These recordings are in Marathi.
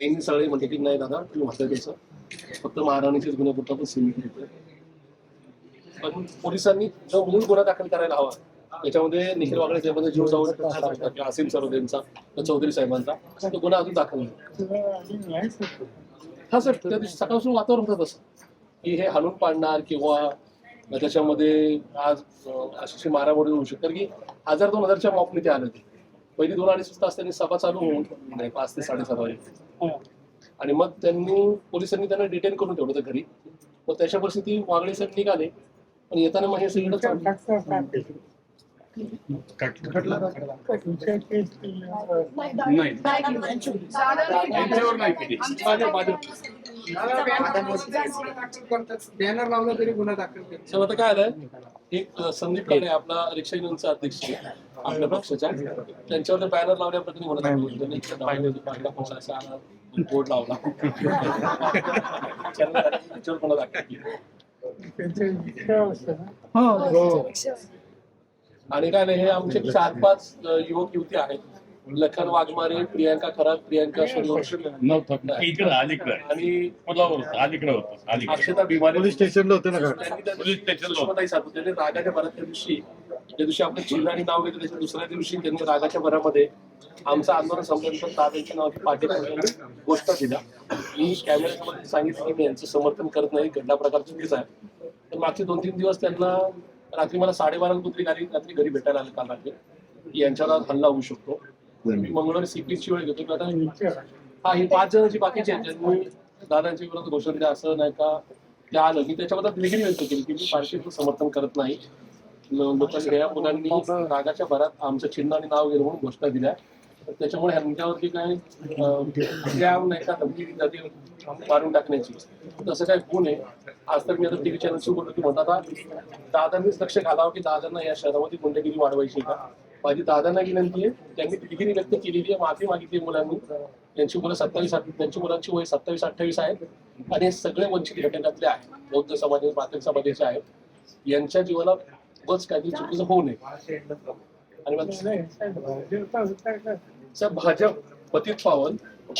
त्यांनी सगळे म्हणते की नाही दादा तुम्ही म्हटलं त्याचं फक्त महाराणीचेच गुन्हे पुरता सीमित होते पण पोलिसांनी जो मूळ गुन्हा दाखल करायला हवा त्याच्यामध्ये निखिल वागळे साहेबांचा जीव जाऊन किंवा असीम सरोदेंचा चौधरी साहेबांचा तो गुन्हा अजून दाखल नाही. हा सर त्या दिवशी सकाळपासून वातावरण होतं तसं. की हे हाणून पाडणार किंवा त्याच्यामध्ये आज अशी मारामारी होऊ शकते. कारण की हजार दोन हजारच्या मॉपने ते आले होते पहिली दोन अडीच वाजता असताना सभा चालू होऊन नाही पाच ते साडेसात वाजे. आणि मग त्यांनी पोलिसांनी त्यांना डिटेन करून ठेवलं होतं घरी. मग त्याच्या परिस्थिती वागळे साहेब निघाले. पण येताना मग हे सगळं चालू. नाही. त्यांच्यावर नाही केली. माझ्या माझ्या बॅनर लावला तरी गुन्हा दाखल केला सर आता काय आलंय एक संदीप काळे आपला रिक्षा युनियनचा अध्यक्ष. आपल्या पक्षाच्या त्यांच्यावर बॅनर लावल्याप्रती म्हणत त्यांनी पाहिलं असा बोर्ड लावला. त्याच्यावर कोणा दाखल केलं. आणि काय नाही हे आमचे चार पाच युवक युवती आहेत. लखन वाघमारे प्रियांका खरात प्रियांका सोनवणे. नव्हतं. इकडं अलीकडं. आणि पुलावर होतं अलीकडं होतं अलीकडं. अक्षता पोलीस स्टेशनला होते ना का पोलीस स्टेशनला होतं. सुषमाताई रागाच्या भरात त्या दिवशी त्या दिवशी आपलं चिन्ह आणि नाव घेतलं त्याच्या दुसऱ्या दिवशी त्यांनी रागाच्या भरामध्ये आमचं आंदोलन संपल्यानंतर दादांच्या नावाची पाठी गोष्ट दिल्या मी कॅमेऱ्यासमोर सांगितलं की मी यांचं समर्थन करत नाही घडला प्रकार चुकीचा आहे. तर मागचे दोन तीन दिवस त्यांना रात्री मला साडेबारा कुठली गाडी रात्री घरी भेटायला आले काल रात्री. की यांच्यावर आज हल्ला होऊ शकतो. मी मंगळवारी सीपीची वेळ घेतो की आता हा ही पाच जणांची बाकीची आहेत त्यांनी दादांच्या विरोधात घोषणा दिली असं नाही का? ते आलं मी त्याच्याबद्दल देखील व्यक्त केली की मी फारशीचं समर्थन करत नाही. ल- लोकांनी या मुलांनी रागाच्या भरात आमचं चिन्ह आणि नाव गेलं म्हणून घोषणा दिल्या. त्याच्यामुळे ह्यांच्यावरती काय अं, नाही का धमकी दिली जाते मारून टाकण्याची. तसं काय गुण आहे. आज तर मी आता टीव्ही चॅनलशी बोललो की म्हणतात दादांनीच लक्ष घालावं की दादांना या शहरामध्ये गुंडगिरी वाढवायची का? माझी दादांना विनंती आहे त्यांनी दिलगिरी व्यक्त केलेली आहे माफी मागितली आहे मुलांनी. त्यांची मुलं सत्तावीस त्यांची मुलांची वय सत्तावीस अठ्ठावीस आहेत आणि हे सगळे वंचित घटकातले आहेत. बौद्ध समाज प्राथमिक समाजाचे आहेत. यांच्या जीवनात बस काहीतरी चुकीचं होऊ नये. आणि सर भाजप पतित पावन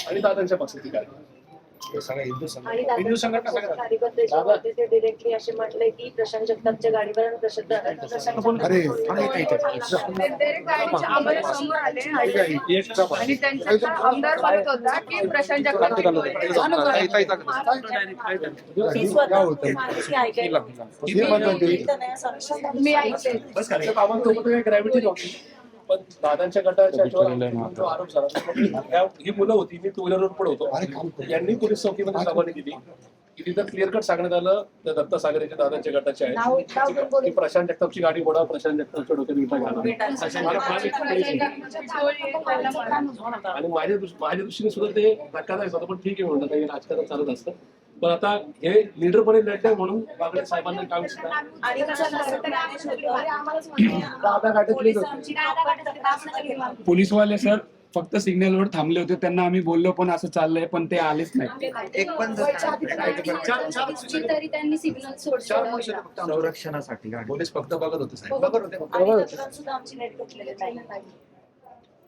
आणि दादांच्या पक्षाची काय आणि दादा कार्यकर्ते त्याच्यावरती ते डिरेक्टली असे म्हटले की प्रशांत जगतापच्या गाडीवर आणि प्रशांत अरे, आणि आणि त्यांचा आमदार म्हणत होता की प्रशांत जगताप मी ऐकते पण दादांच्या गटाच्या याच्यावर जो आरोप झाला ह्या- ही मुलं होती मी टू व्हीलरवर पुढे होतो. यांनी पोलीस चौकीमध्ये कमानी दिली की तिथं क्लिअर कट सांगण्यात आलं त्या दत्ता सागरेच्या दादांच्या घेऊन आहे. की प्रशांत जगतापची गाडी मोडा प्रशांत जगतापच्या डोक्यात विटा घाला. आणि माझ्या माझ्या दृष्टीने सुद्धा ते धक्कादायक होतं पण ठीक आहे म्हणतात काही राजकारण चालत असतं. पण आता हे लिडरपणे लढले म्हणून बागडे साहेबांना काम सुद्धा पोलीसवाले सर फक्त सिग्नलवर थांबले होते. त्यांना आम्ही बोललो पण असं चाललंय पण ते आलेच नाही. एक पण तरी त्यांनी सिग्नल सोडलं संरक्षणासाठी पोलीस फक्त बघत होते साहेब. बघत होते.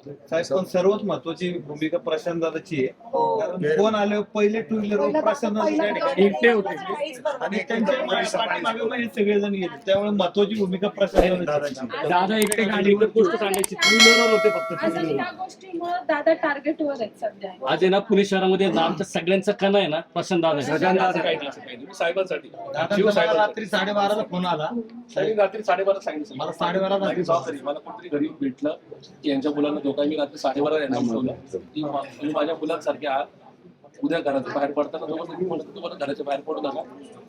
साहेब पण सर्वात महत्वाची भूमिका प्रशांत दादाची आहे. हो. कारण फोन आले पहिले टू व्हीलर प्रशांत दादा एकटे होते. आणि त्यांच्या पाठीमागे हे सगळेजण गेले. त्यामुळे महत्वाची भूमिका प्रशांत दादाची. दादा एकटे गाडीवर गोष्ट सांगायची. टू व्हीलरवर होते फक्त. ह्या गोष्टीमुळे दादा टार्गेटवर आहेत सध्या. आज आहे ना पुणे शहरामध्ये आमच्या सगळ्यांचा कणा आहे ना प्रशांत दादा. असं काही नाही असं काही नाही मी साहेबांसाठी. दादा जीव मला साहेबांसाठी. रात्री साडेबाराला फोन आला. त्यांनी रात्री साडेबारा सांगितलं. मला साडेबारा माझी रात्री जबाबदारी. मला कोणतरी घरी भेटलं की यांच्या मुलांना दोघांनी मी रात्री साडेबारा मा- तुम्ही माझ्या मुलांसारखे आहात. उद्या घराच्या बाहेर पडताना जोपर्यंत मी म्हणतो तुम्हाला घराच्या बाहेर पडू नका.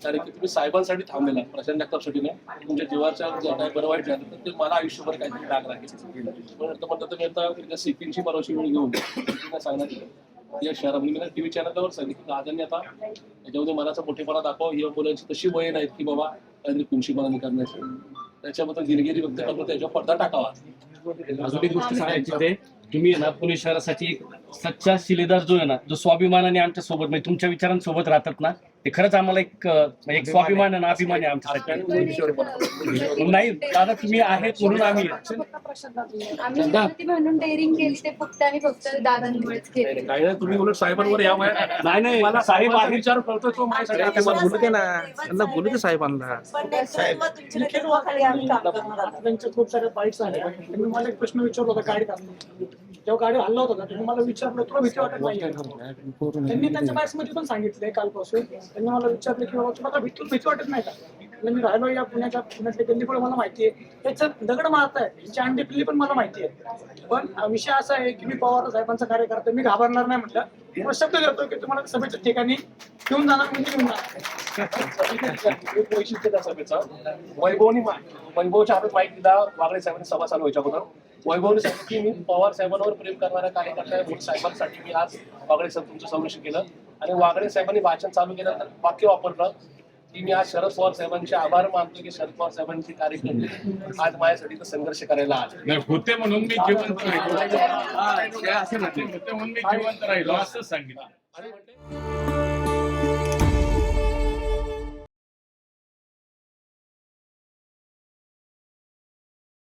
कारण की तुम्ही साहेबांसाठी थांबलेला प्रशांत जगतापसाठी नाही तुमच्या जीवाच्या काय बरं वाईट झालं तर ते मला आयुष्यभर काहीतरी राग राहील. पण आता म्हणतात तर मी आता सिपिंगची बरोशी वेळ घेऊन सांगण्यात येईल. या शहरामध्ये मी टीव्ही चॅनलवर सांगितलं दादांनी आता याच्यामध्ये मनाचा मोठेपणा दाखवा ही मुलांची तशी वय नाहीत की बाबा काहीतरी कुंशीपणा करण्याची. त्याच्याबद्दल दिलगिरी व्यक्त करतो त्याच्यावर पडदा टाकावा. अजून एक गोष्ट सांगायची ते तुम्ही ना पुणे शहरासाठी एक सच्चा शिलेदार जो आहे ना जो स्वाभिमानाने आमच्यासोबत म्हणजे तुमच्या विचारांसोबत राहतात ना ते खरंच आम्हाला एक एक स्वाभिमान आणि अभिमान आहे आमच्यासाठी नाही दादा तुम्ही आहेत म्हणून आम्ही. आम्ही म्हणून डेअरिंग केली ते फक्त आणि फक्त दादांमुळेच केली. काही नाही तुम्ही उलट साहेबांवर या नाही नाही मला साहेब आहे विचार करतो तो माझ्यासाठी त्यांना बोलू दे ना. त्यांना बोलू दे साहेबांना. त्यांच्या खूप साऱ्या बाईट्स त्यांनी मला एक प्रश्न विचारला होता असताना. जेव्हा गाडी हल्ला होता त्यांनी मला विचारलं तुला भीती वाटत नाही. त्यांनी त्यांच्या बाईट्समध्ये पण सांगितलंय कालपासून. त्यांनी मला विचारलं की बाबा तुम्हाला भीती भीती वाटत नाही का? मी राहिलो या पुण्याच्या पुण्यातल्या गल्लीकडे मला माहिती आहे. त्याचं दगड मारताय त्यांची अंडी पिल्ली पण मला माहिती आहे. पण विषय असा आहे की मी पवार साहेबांचा कार्यकर्ता मी घाबरणार नाही म्हटलं. शब्द देतो की तुम्हाला सभेच्या ठिकाणी घेऊन जाणार म्हणजे घेऊन जाणार. एक वैशिष्ट्य त्या सभेचं वैभवनी वैभवच्या हातात माहिती दिला वागळे साहेबांनी सभा चालू व्हायच्या अगोदर. वैभवने सांगितलं की मी पवार साहेबांवर प्रेम करणाऱ्या कार्यकर्त्या म्हणून साहेबांसाठी मी आज वागळे साहेब तुमचं संरक्षण केलं. आणि वागळे साहेबांनी भाषण चालू केल्यानंतर वाक्य वापरलं की मी आज शरद पवार साहेबांचे आभार मानतो की शरद पवार साहेबांचे कार्यकर्ते आज माझ्यासाठी इथं संघर्ष करायला आले. नाही होते म्हणून मी जिवंत राहिलो. ते असं नाही होते म्हणून मी जिवंत राहिलो असं सांगितलं.